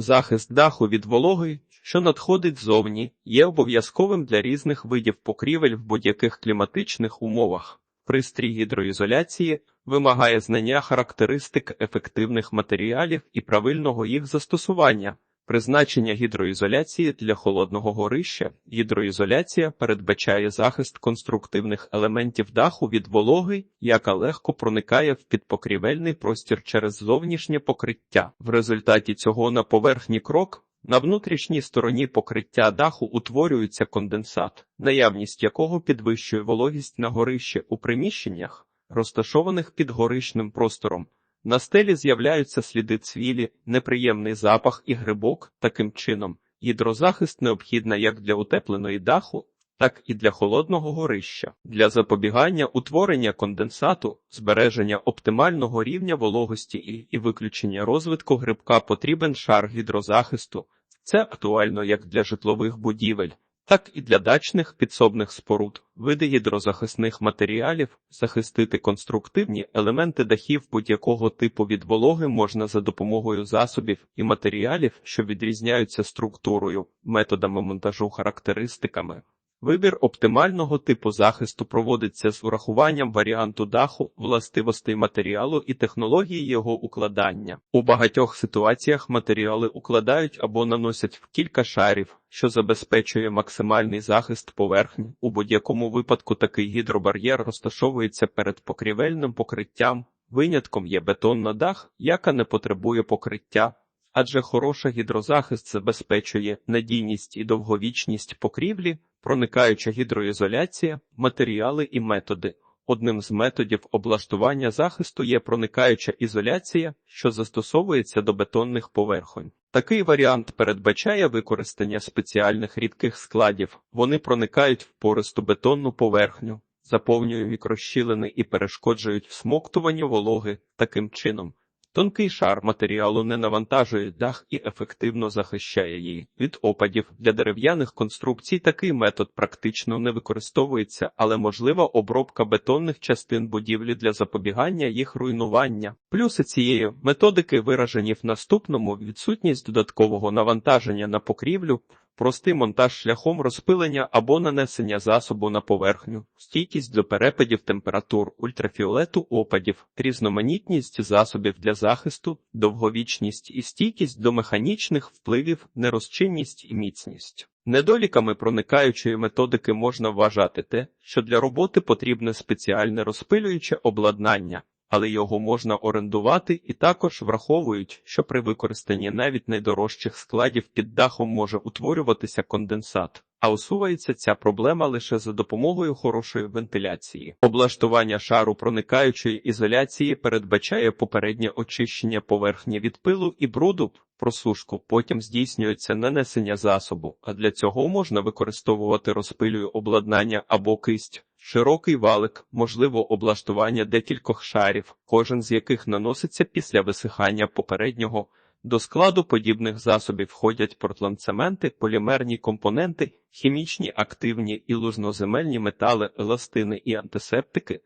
Захист даху від вологи, що надходить ззовні, є обов'язковим для різних видів покрівель в будь-яких кліматичних умовах. Пристрій гідроізоляції вимагає знання характеристик ефективних матеріалів і правильного їх застосування. Призначення гідроізоляції для холодного горища. Гідроізоляція передбачає захист конструктивних елементів даху від вологи, яка легко проникає в підпокрівельний простір через зовнішнє покриття. В результаті цього на поверхні крок на внутрішній стороні покриття даху утворюється конденсат, наявність якого підвищує вологість на горище у приміщеннях, розташованих під горищним простором. На стелі з'являються сліди цвілі, неприємний запах і грибок. Таким чином, гідрозахист необхідна як для утепленої даху, так і для холодного горища. Для запобігання утворення конденсату, збереження оптимального рівня вологості і, і виключення розвитку грибка потрібен шар гідрозахисту. Це актуально як для житлових будівель, так і для дачних підсобних споруд, види гідрозахисних матеріалів, захистити конструктивні елементи дахів будь-якого типу від вологи можна за допомогою засобів і матеріалів, що відрізняються структурою, методами монтажу, характеристиками. Вибір оптимального типу захисту проводиться з урахуванням варіанту даху, властивостей матеріалу і технології його укладання. У багатьох ситуаціях матеріали укладають або наносять в кілька шарів, що забезпечує максимальний захист поверхні. У будь-якому випадку такий гідробар'єр розташовується перед покрівельним покриттям. Винятком є бетонна дах, яка не потребує покриття. Адже хороша гідрозахист забезпечує надійність і довговічність покрівлі, проникаюча гідроізоляція, матеріали і методи. Одним з методів облаштування захисту є проникаюча ізоляція, що застосовується до бетонних поверхонь. Такий варіант передбачає використання спеціальних рідких складів. Вони проникають в пористу бетонну поверхню, заповнюють розщілини і перешкоджують всмоктуванню вологи таким чином. Тонкий шар матеріалу не навантажує дах і ефективно захищає її від опадів. Для дерев'яних конструкцій такий метод практично не використовується, але можлива обробка бетонних частин будівлі для запобігання їх руйнування. Плюси цієї методики виражені в наступному відсутність додаткового навантаження на покрівлю. Простий монтаж шляхом розпилення або нанесення засобу на поверхню, стійкість до перепадів температур, ультрафіолету опадів, різноманітність засобів для захисту, довговічність і стійкість до механічних впливів, нерозчинність і міцність. Недоліками проникаючої методики можна вважати те, що для роботи потрібне спеціальне розпилююче обладнання але його можна орендувати і також враховують, що при використанні навіть найдорожчих складів під дахом може утворюватися конденсат, а усувається ця проблема лише за допомогою хорошої вентиляції. Облаштування шару проникаючої ізоляції передбачає попереднє очищення поверхні від пилу і бруду. Просушку потім здійснюється нанесення засобу, а для цього можна використовувати розпилюю обладнання або кисть. Широкий валик, можливо облаштування декількох шарів, кожен з яких наноситься після висихання попереднього. До складу подібних засобів входять портландцементи, полімерні компоненти, хімічні, активні і лужноземельні метали, еластини і антисептики.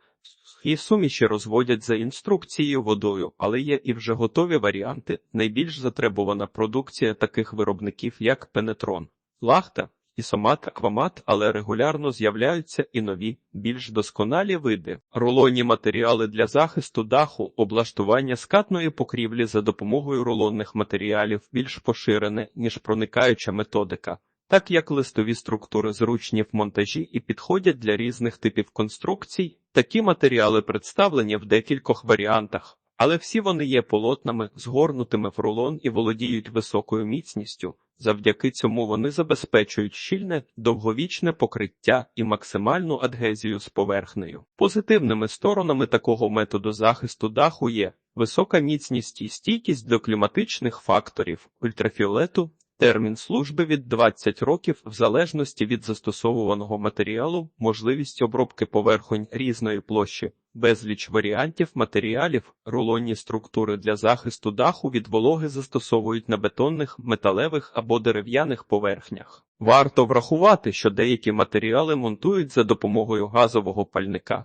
І суміші розводять за інструкцією водою, але є і вже готові варіанти. Найбільш затребувана продукція таких виробників, як Пенетрон, Лахта, Ісомат, аквамат, але регулярно з'являються і нові, більш досконалі види. Рулонні матеріали для захисту даху, облаштування скатної покрівлі за допомогою рулонних матеріалів більш поширене, ніж проникаюча методика. Так як листові структури зручні в монтажі і підходять для різних типів конструкцій, такі матеріали представлені в декількох варіантах, але всі вони є полотнами, згорнутими в рулон і володіють високою міцністю. Завдяки цьому вони забезпечують щільне, довговічне покриття і максимальну адгезію з поверхнею. Позитивними сторонами такого методу захисту даху є висока міцність і стійкість до кліматичних факторів, ультрафіолету, термін служби від 20 років в залежності від застосовуваного матеріалу, можливість обробки поверхонь різної площі, безліч варіантів матеріалів, рулонні структури для захисту даху від вологи застосовують на бетонних, металевих або дерев'яних поверхнях. Варто врахувати, що деякі матеріали монтують за допомогою газового пальника.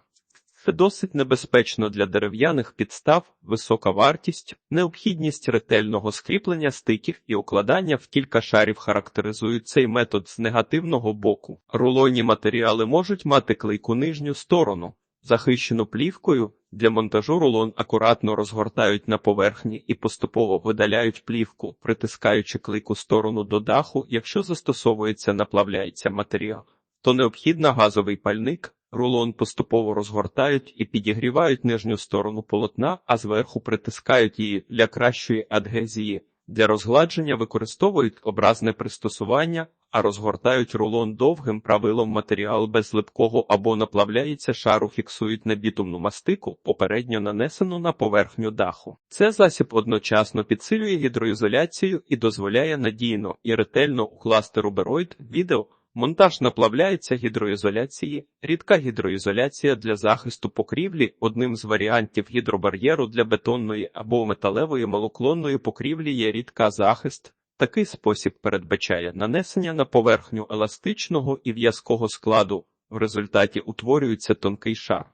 Це досить небезпечно для дерев'яних підстав, висока вартість, необхідність ретельного скріплення стиків і укладання в кілька шарів характеризують цей метод з негативного боку. Рулонні матеріали можуть мати клейку нижню сторону, захищену плівкою. Для монтажу рулон акуратно розгортають на поверхні і поступово видаляють плівку, притискаючи клейку сторону до даху, якщо застосовується наплавляється матеріал, то необхідно газовий пальник. Рулон поступово розгортають і підігрівають нижню сторону полотна, а зверху притискають її для кращої адгезії. Для розгладження використовують образне пристосування, а розгортають рулон довгим правилом матеріал без липкого або наплавляється шару фіксують на бітумну мастику, попередньо нанесену на поверхню даху. Це засіб одночасно підсилює гідроізоляцію і дозволяє надійно і ретельно укласти рубероїд відео. Монтаж наплавляється гідроізоляції, рідка гідроізоляція для захисту покрівлі одним з варіантів гідробар'єру для бетонної або металевої малоклонної покрівлі є рідка захист. Такий спосіб передбачає нанесення на поверхню еластичного і в'язкого складу, в результаті утворюється тонкий шар.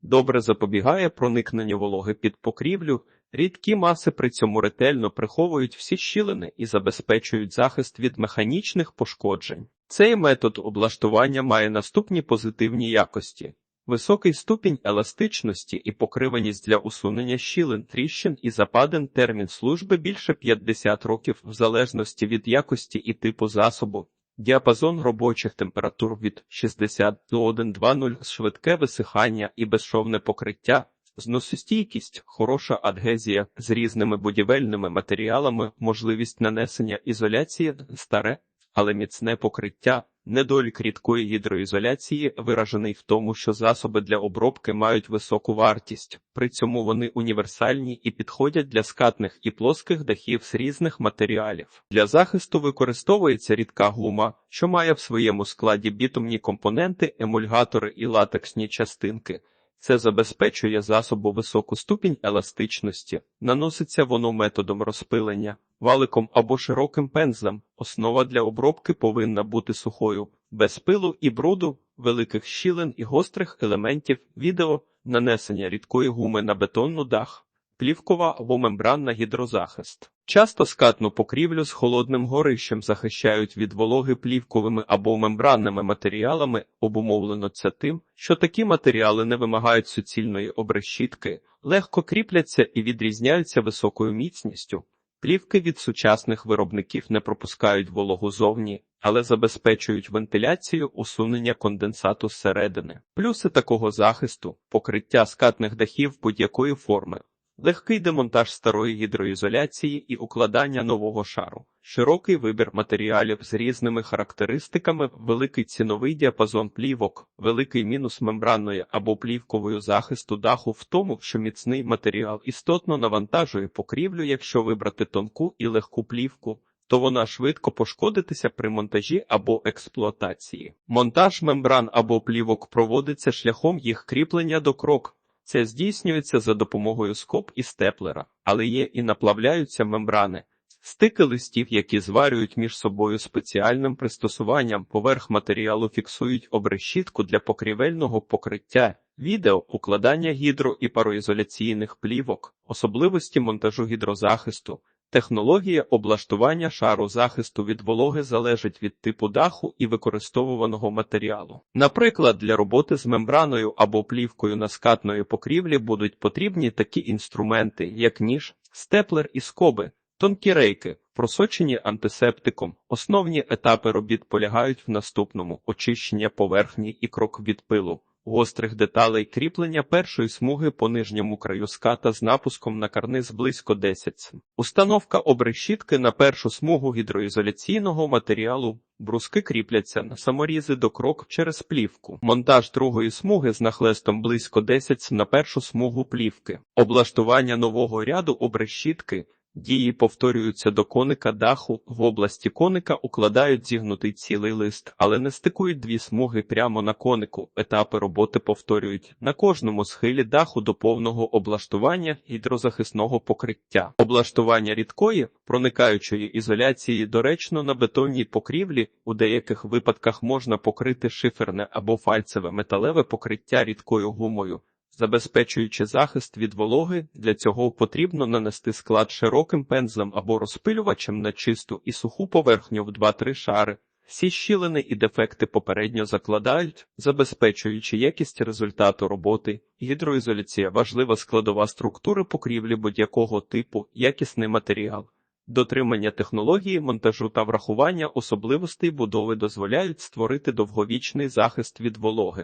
Добре запобігає проникненню вологи під покрівлю, рідкі маси при цьому ретельно приховують всі щілини і забезпечують захист від механічних пошкоджень. Цей метод облаштування має наступні позитивні якості. Високий ступінь еластичності і покриваність для усунення щілин, тріщин і западин термін служби більше 50 років в залежності від якості і типу засобу. Діапазон робочих температур від 60 до 1,20 швидке висихання і безшовне покриття, зносостійкість, хороша адгезія з різними будівельними матеріалами, можливість нанесення ізоляції, старе, але міцне покриття. Недолік рідкої гідроізоляції виражений в тому, що засоби для обробки мають високу вартість, при цьому вони універсальні і підходять для скатних і плоских дахів з різних матеріалів. Для захисту використовується рідка гума, що має в своєму складі бітумні компоненти, емульгатори і латексні частинки. Це забезпечує засобу високу ступінь еластичності, наноситься воно методом розпилення, валиком або широким пензлем. Основа для обробки повинна бути сухою, без пилу і бруду, великих щілин і гострих елементів відео, нанесення рідкої гуми на бетонну дах, плівкова або мембранна гідрозахист. Часто скатну покрівлю з холодним горищем захищають від вологи плівковими або мембранними матеріалами, обумовлено це тим, що такі матеріали не вимагають суцільної обрешітки, легко кріпляться і відрізняються високою міцністю. Плівки від сучасних виробників не пропускають вологу зовні, але забезпечують вентиляцію усунення конденсату зсередини. Плюси такого захисту покриття скатних дахів будь-якої форми. Легкий демонтаж старої гідроізоляції і укладання нового шару, широкий вибір матеріалів з різними характеристиками, великий ціновий діапазон плівок, великий мінус мембранної або плівкової захисту даху в тому, що міцний матеріал істотно навантажує покрівлю, якщо вибрати тонку і легку плівку. То вона швидко пошкодитися при монтажі або експлуатації. Монтаж мембран або плівок проводиться шляхом їх кріплення до крок. Це здійснюється за допомогою скоб і степлера, але є і наплавляються мембрани, стики листів, які зварюють між собою спеціальним пристосуванням, поверх матеріалу фіксують обрешітку для покрівельного покриття, відео, укладання гідро і пароізоляційних плівок, особливості монтажу гідрозахисту. Технологія облаштування шару захисту від вологи залежить від типу даху і використовуваного матеріалу. Наприклад, для роботи з мембраною або плівкою на скатної покрівлі будуть потрібні такі інструменти, як ніж, степлер і скоби, тонкі рейки, просочені антисептиком. Основні етапи робіт полягають в наступному очищення поверхні і крок від пилу гострих деталей кріплення першої смуги по нижньому краю ската з напуском на карниз близько 10 см. Установка обрешітки на першу смугу гідроізоляційного матеріалу. Бруски кріпляться на саморізи до крок через плівку. Монтаж другої смуги з нахлестом близько 10 см на першу смугу плівки. Облаштування нового ряду обрешітки Дії повторюються до коника даху. В області коника укладають зігнутий цілий лист, але не стикують дві смуги прямо на конику. Етапи роботи повторюють на кожному схилі даху до повного облаштування гідрозахисного покриття. Облаштування рідкої, проникаючої ізоляції доречно на бетонній покрівлі. У деяких випадках можна покрити шиферне або фальцеве металеве покриття рідкою гумою. Забезпечуючи захист від вологи, для цього потрібно нанести склад широким пензлем або розпилювачем на чисту і суху поверхню в 2-3 шари. Всі щілини і дефекти попередньо закладають, забезпечуючи якість результату роботи. Гідроізоляція важлива складова структури покрівлі будь-якого типу, якісний матеріал. Дотримання технології монтажу та врахування особливостей будови дозволяють створити довговічний захист від вологи.